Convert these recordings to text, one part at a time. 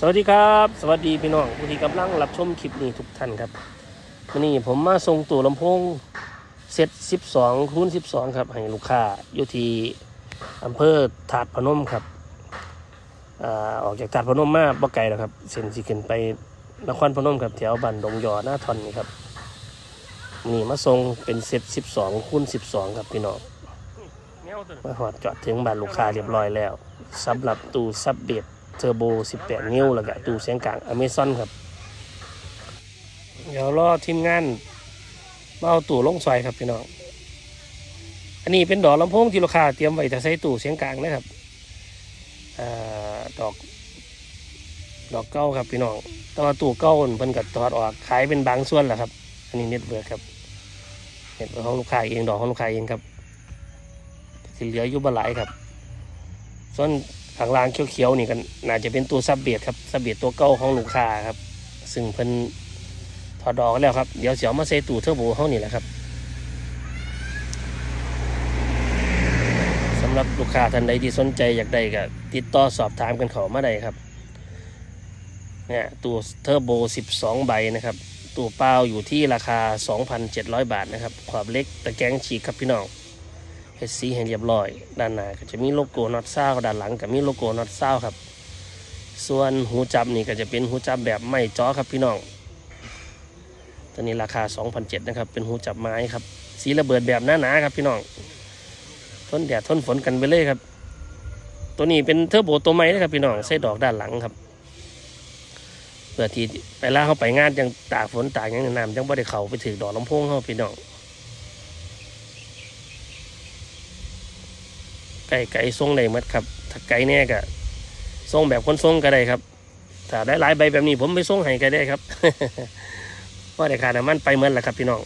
สวัสดีครับ สวัสดีพี่น้องผู้ที่กำลังรับชมคลิปนี้ทุกท่านครับวันนี้ผมมาส่งตู้ลำโพงเซต12คูณ12 ครับให้ลูกค้าอยู่ที่อำเภอถาดพนมครับอ่าออกจากถาดพนมมาบ่ไกลแล้วครับเส้นสิขึ้นไปนครพนมครับแถวบ้านดงยอหน้าทอนนี่ครับนี่มาส่งเป็นเซต12คูณ12 ครับพี่น้องมาหอดจอดถึงบ้านลูกค้าเรียบร้อยแล้วสำหรับตู้ซับเบด เทอร์โบ 18 นิ้ว แล้วก็ตู้เสียงกลางอเมซอนครับ เดี๋ยวรอทีมงานมาเอาตู้ลงซอยครับพี่น้อง อันนี้เป็นดอกลำโพงที่ลูกค้าเตรียมไว้จะใส่ตู้เสียงกลางนะครับอดอก ดอกเก้าครับพี่น้องแต่ว่าตู้เก้าเพิ่นกัดถอดออกขายเป็นบางส่วนแหละครับ อันนี้เน็ตเวิร์กครับเน็ตเวิร์กของลูกค้าเองดอกของลูกค้าเองครับที่เหลืออยู่บ่หลายครับ ส่วน ข้างล่างเขียวๆนี่กันน่าจะเป็นตัวซับเบียดครับซับเบียดตัวเก่าของลูกค้าครับ ซึ่งเพิ่นถอดดอกแล้วครับเดี๋ยวเสียวมาใส่ตู้เทอร์โบเฮานี่แหละครับสำหรับลูกค้าท่านใดที่สนใจอยากได้ก็ติดต่อสอบถามกันเข้ามาได้ครับเนี่ยตัวเทอร์โบ 12 ใบนะครับ ตัวเปล่าอยู่ที่ราคา 2,700 บาทนะครับ ขอบเล็กตะแกรงฉีกครับพี่น้อง เฮ็ดสีให้เรียบร้อย ด้านหน้าก็จะมีโลโก้น็อตเศร้าด้านหลังก็มีโลโก้น็อตเศร้าครับ ส่วนหูจับนี่ก็จะเป็นหูจับแบบไม่จ้อครับพี่น้องตัวนี้ราคา2,007นะครับ เป็นหูจับไม้ครับ สีระเบิดแบบหนาๆครับพี่น้อง ทนแดดทนฝนกันไปเลยครับ ตัวนี้เป็นเทอร์โบตัวใหม่นะครับพี่น้องใส่ดอกด้านหลังครับ เพื่อที่ไปล่าเข้าไปงานจังตากฝนตากยังน้ำจังบ่ได้เข้าไปถือดอกลำโพงเข้าพี่น้อง ไก่ไก่ทรงได้หมดครับ ถ้าไก่แน่ก็ทรงแบบคนทรงก็ได้ครับ ถ้าได้หลายใบแบบนี้ผมไปทรงให้ก็ได้ครับว่าได้ค่าน้ำมันไปเหมือนแหละครับพี่น้อง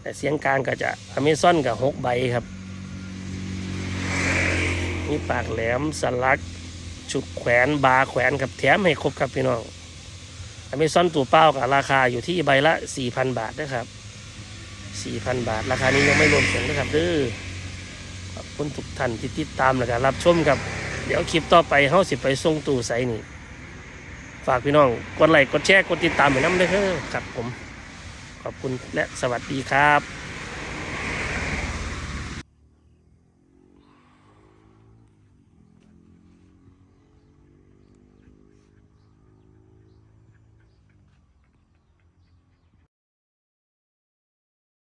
แต่เสียงกลางก็จะอเมซอนกับหกใบครับ มีปากแหลมสลักชุดแขวนบาแขวนครับแถมให้ครบครับพี่น้องอเมซอนตัวเป้ากับราคาอยู่ที่ใบละ 4,000 บาทนะครับ 4,000 บาท ราคานี้ยังไม่รวมส่งนะครับเด้อ อบคุณทุกท่านที่ติดตามและก็รับชมครับ เดี๋ยวคลิปต่อไปเฮาสิไปส่งตู้ใสนี่ฝากพี่น้องกดไลค์กดแชร์กดติดตามไปน้ำด้วยเถอครับผม ขอบคุณและสวัสดีครับ